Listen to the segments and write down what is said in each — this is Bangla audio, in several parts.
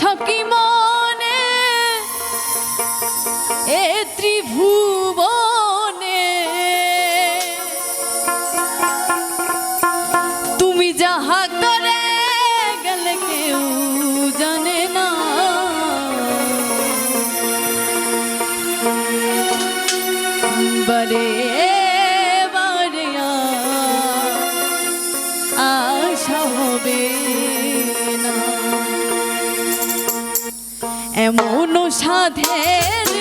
ছকি মনে, এ ত্রিভুবনে। তুমি যাহা করে গেলে কেউ জানে না। বরে বারে আশা হবে এমন সাধের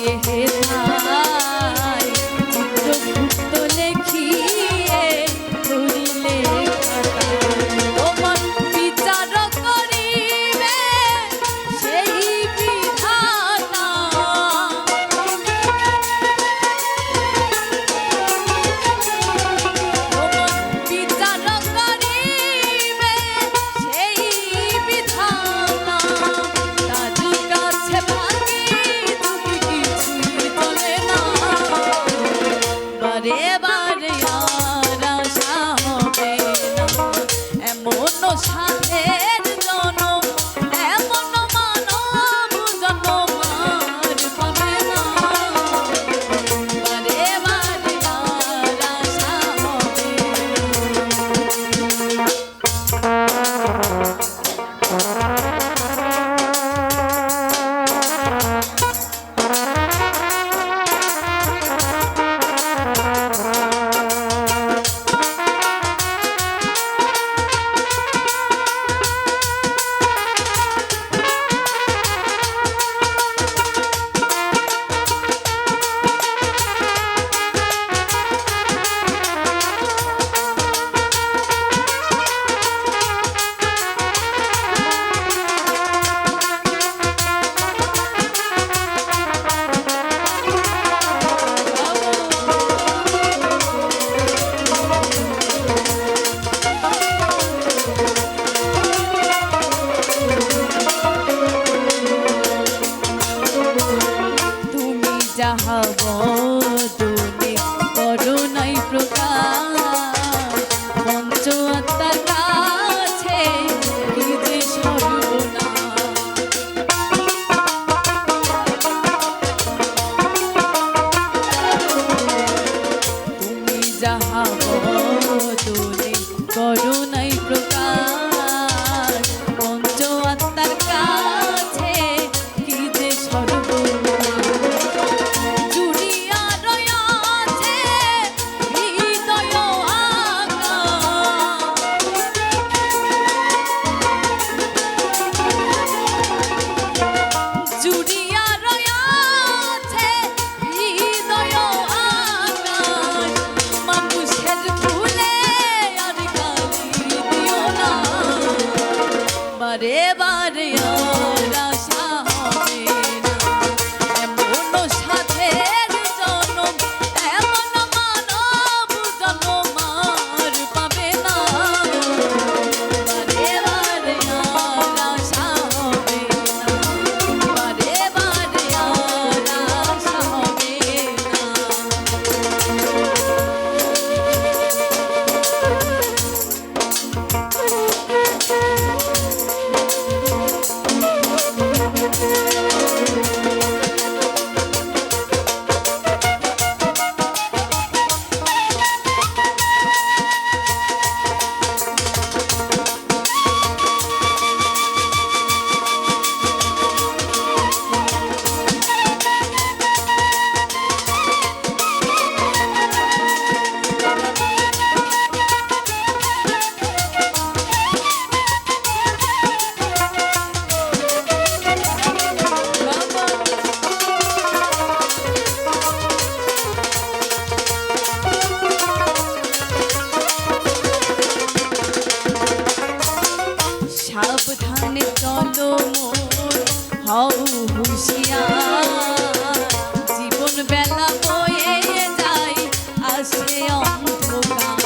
ये তাহা তুলে হও হুশিয়া জীবন বেলা বয়ে যায় আসে অন্ধকার।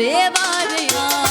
devolve, irmão.